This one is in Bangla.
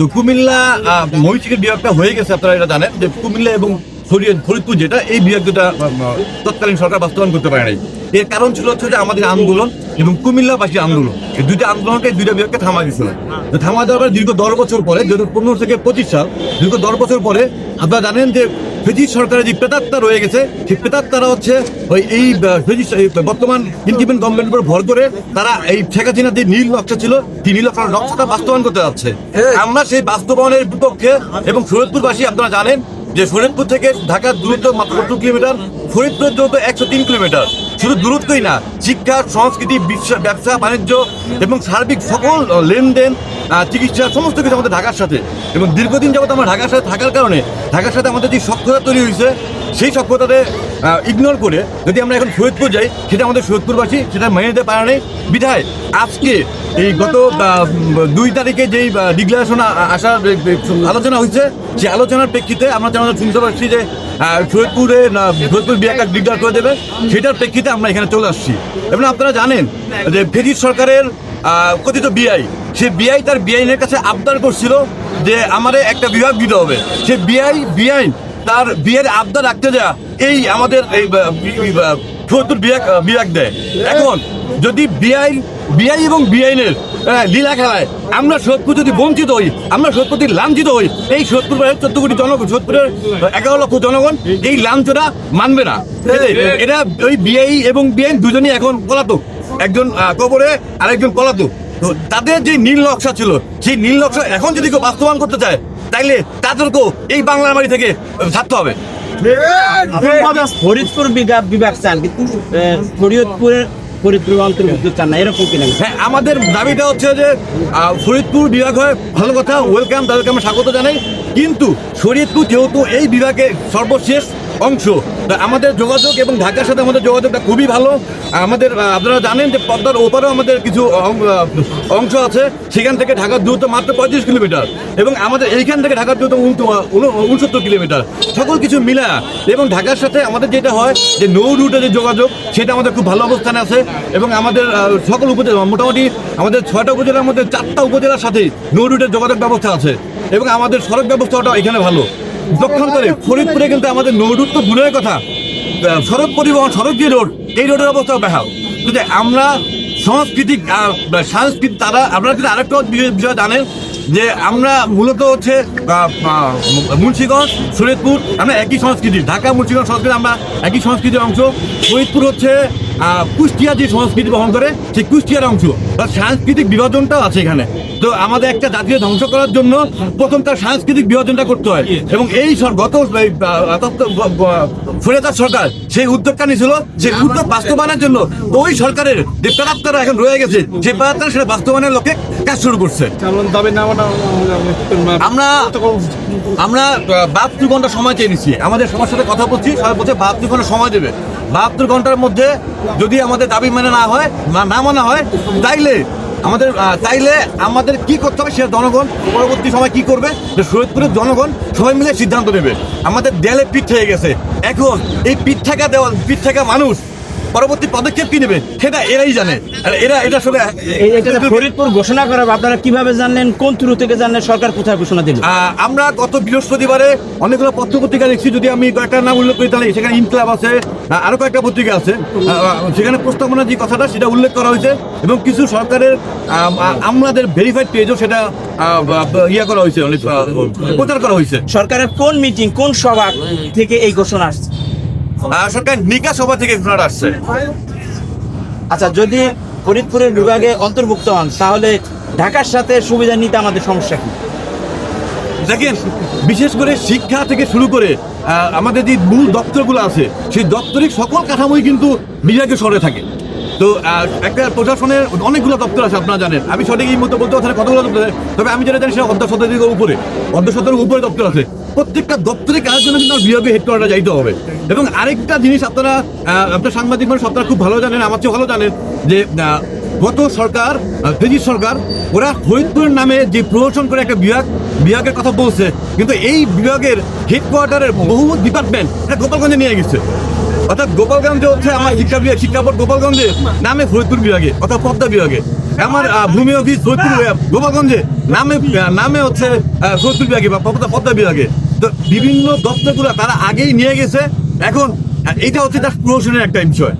তো কুমিল্লা মহিষিকের বিভাগটা হয়ে গেছে, আপনারা এটা জানেন, যে কুমিল্লা এবং ফরিদ ফরিদপুর যেটা, এই বিভাগ দুটা তৎকালীন সরকার বাস্তবায়ন করতে পারে নাই। এর কারণ ছিল হচ্ছে যে আমাদের আন্দোলন এবং কুমিল্লাবাসী আন্দোলন। এই দুইটা আন্দোলনকে দুইটা বিভাগকে থামা দিয়েছিল। থামা দেওয়ার পরে দীর্ঘ দশ বছর পরে দু পনেরো থেকে পঁচিশ সাল, দীর্ঘ দশ বছর পরে, আপনারা জানেন যে ফেজিস সরকারের যে প্রেতাত্মা রয়ে গেছে সেই প্রেতাত্মারা হচ্ছে ওই এই বর্তমান ইন্ডিপেন্ডেন্ট গভর্নমেন্টের উপর ভর করে তারা এই শেখ হাসিনার যে নীল নকশা ছিল সেই নীল নকশার নকশাটা বাস্তবায়ন করতে যাচ্ছে। আমরা সেই বাস্তবায়নের বিপক্ষে এবং সৈয়দপুরবাসী আপনারা জানেন যে সৈয়দপুর থেকে ঢাকার দূরত্ব মাত্র সত্তর কিলোমিটার? ফরিদপুরের দূরত্ব একশো তিন কিলোমিটার। শুধু দূরত্বই না শিক্ষা সংস্কৃতি ব্যবসা বাণিজ্য এবং সার্বিক সকল লেনদেন চিকিৎসা সমস্ত কিছু আমাদের ঢাকার সাথে। এবং দীর্ঘদিন যাবত আমরা ঢাকার সাথে থাকার কারণে ঢাকার সাথে আমাদের যে সক্ষতা তৈরি হয়েছে সেই সক্ষতাতে ইগনোর করে যদি আমরা এখন ফরিদপুর যাই সেটা আমাদের ফরিদপুরবাসী সেটা মেনে নিতে পারে নাই। বিধায় আজকে এই গত দুই তারিখে যেই ডিক্লারেশন আসার আলোচনা হয়েছে সেই আলোচনার প্রেক্ষিতে আমরা যেমন শুনতে পারছি যে ফরিদপুরে না, ফরিদপুর বিয়াকা ডিক্লার করে দেবে সেটার প্রেক্ষিতে আমরা এখানে চলে আসছি। এবং আপনারা জানেন যে ফেজিস সরকারের কথিত বিআই, সে বিআই তার বিআইনের কাছে আবদার করছিল যে আমাদের একটা বিভাগ দিতে হবে। সে বিআই, বিআইন তার বিয়ের আবদার রাখতে যা এই আমাদের এই বিভাগ বিভাগ দেয়। এখন যদি বিআই বিআই এবং বিআইনের লীলা খেলায়। আমরা সোদপুর যদি বঞ্চিত হই আমরা সোদপুর যদি লাঞ্ছিত হই এই সোদপুর চোদ্দ কোটি জনগণ সোদপুরের এগারো লক্ষ জনগণ এই লাঞ্ছটা মানবে না। এটা ওই বিআই এবং বিআইন দুজনই এখন পলাতক। একজন কবরে আরেকজন পলাতক। তাদের যে নীল নকশা ছিল সেই নীল নকশা এখন যদি কেউ বাস্তবায়ন করতে চায় তাইলে তাদেরকেও এই বাংলার বাড়ি থেকে ছাড়তে হবে। ফরিদপুর বিভাগ বিভাগ চান কিন্তু ফরিদপুরের ফরিদপুর অন্তর্ভুক্ত চান না এরকম কিনা হ্যাঁ আমাদের দাবিটা হচ্ছে যে ফরিদপুর বিভাগ হয় ভালো কথা ওয়েলকাম তাদেরকে আমরা স্বাগত জানাই। কিন্তু শরীয়তপুর যেহেতু এই বিভাগে সর্বশেষ অংশ। আমাদের যোগাযোগ এবং ঢাকার সাথে আমাদের যোগাযোগটা খুবই ভালো। আমাদের আপনারা জানেন যে পদ্মার ওপারেও আমাদের কিছু অংশ আছে। সেখান থেকে ঢাকার দূরত্ব মাত্র পঁয়ত্রিশ কিলোমিটার এবং আমাদের এইখান থেকে ঢাকার দূরত্ব উনসত্তর কিলোমিটার। সকল কিছু মিলা এবং ঢাকার সাথে আমাদের যেটা হয় যে নৌ রুটে যে যোগাযোগ, সেটা আমাদের খুব ভালো অবস্থানে আছে এবং আমাদের সকল উপজেলা, মোটামুটি আমাদের ছয়টা উপজেলার মধ্যে চারটা উপজেলার সাথে নৌ রুটের যোগাযোগ ব্যবস্থা আছে এবং আমাদের সড়ক ব্যবস্থাটা এখানে ভালো। পক্ষান্তরে ফরিদপুরে কিন্তু আমাদের নৌরুট তো দূরের কথা। সড়ক পরিবহন, সড়ক যে রোড, এই রোডের অবস্থা বেহাল। যদি আমরা সাংস্কৃতিক সাংস্কৃতিক তারা আপনারা কিন্তু আরেকটা বিষয় জানেন যে আমরা মূলত হচ্ছে মুন্সিগঞ্জ, শরীয়তপুর, আমরা একই সংস্কৃতি, ঢাকা, মুন্সিগঞ্জ সংস্কৃতি আমরা একই সংস্কৃতির অংশ। ফরিদপুর হচ্ছে কুষ্টিয়া যে সংস্কৃতি বহন করে, সেই কুষ্টিয়ার অংশ। সাংস্কৃতিক বিভাজনটাও আছে এখানে। তো আমাদের একটা জাতীয় ধ্বংস করার জন্য প্রথম তার সাংস্কৃতিক বিভাজনটা করতে হয়। এবং এই গত ফরিয়াদার সরকার সেই উদ্যোগটা নিয়েছিল সেই উদ্যোগ বাস্তবায়নের জন্য ওই সরকারের যে প্রাপ্তারা এখন রয়ে গেছে, যে প্রাপ্তারা সেটা বাস্তবায়নের লক্ষ্যে কাজ শুরু করছে। আমরা আমরা বাহাত্তর ঘণ্টা সময় চেয়ে নিচ্ছি। আমাদের সবার সাথে কথা বলছি সবাই বলছে বাহাত্তর ঘণ্টা সময় দেবে। বাহাত্তর ঘণ্টার মধ্যে যদি আমাদের দাবি মেনে না হয় না মানা হয় তাইলে আমাদের তাইলে আমাদের কি করতে হবে সে জনগণ পরবর্তী সময় কি করবে? যে শরীয়তপুরের জনগণ সবাই মিলে সিদ্ধান্ত নেবে। আমাদের দেয়ালে পিঠ হয়ে গেছে। এখন এই পিঠ থাকা দেওয়াল পিঠ থাকা মানুষ পরবর্তী পদক্ষেপ কি নেবে? সেটা এরাই জানে। আর এরা এটা যে ফরিদপুর ঘোষণা করা আপনারা কীভাবে জানলেন কোন থ্রু থেকে জানলেন সরকার কোথায় ঘোষণা দিল? আমরা গত বৃহস্পতিবারে অনেকগুলো পত্র পত্রিকা দেখছি যদি আমি কয়েকটা নাম উল্লেখ করি তাহলে সেখানে ইনক্লাব আছে আরও কয়েকটা পত্রিকা আছে। সেখানে প্রস্তাবনা যে কথাটা সেটা উল্লেখ করা হয়েছে এবং কিছু সরকারের আমাদের ভেরিফাইড পেজও সেটা ইয়ে করা হয়েছে আহ, প্রচার করা হয়েছে। সরকারের কোন মিটিং কোন সভা থেকে এই ঘোষণা আসছে? সরকার নিকা সভা থেকে ঘোষণাটা আসছে। আচ্ছা যদি ফরিদপুরের বিভাগে অন্তর্ভুক্ত হন তাহলে ঢাকার সাথে সুবিধা নিতে আমাদের সমস্যা কি? দেখেন বিশেষ করে শিক্ষা থেকে শুরু করে আমাদের যে মূল দপ্তরগুলো আছে সেই দপ্তরিক সকল কাঠামোই কিন্তু বিভাগে সরে থাকে। তো একটা প্রশাসনের অনেকগুলো দপ্তর আছে, আপনারা জানেন। আমি সঠিক এই মতো বলতে ওখানে কতগুলো দপ্তর আছে, তবে আমি যেটা জানি সেটা অর্ধ শতাধিকের উপরে। অর্ধ শতাধিকের উপরে দপ্তর আছে। প্রত্যেকটা দপ্তরে কাজের জন্য কিন্তু বিভাগীয় হেডকোয়ার্টার যাইতে হবে। এবং আরেকটা জিনিস আপনারা আপনার সাংবাদিক মানুষ আপনারা খুব ভালো জানেন, আমার চেয়ে ভালো জানেন যে গত সরকার ফেজির সরকার, ওরা ফরিদপুরের নামে যে প্রমোশন করে একটা বিভাগ, বিভাগের কথা বলছে। কিন্তু এই বিভাগের হেডকোয়ার্টারের বহু ডিপার্টমেন্ট এটা গোপালগঞ্জে নিয়ে গেছে। অর্থাৎ গোপালগঞ্জে হচ্ছে আমার শিক্ষা বিভাগ শিক্ষা বোর্ড গোপালগঞ্জে, নামে ফরিদপুর বিভাগে, অর্থাৎ পদ্মা বিভাগে। আমার ভূমি অফিস ফরিদপুর গোপালগঞ্জে, নামে নামে হচ্ছে ফরিদপুর বিভাগে বা পদ্মা পদ্মা বিভাগে। তো বিভিন্ন দপ্তরগুলো তারা আগেই নিয়ে গেছে। এখন এটা হচ্ছে তার প্রশাসনের একটা বিষয়।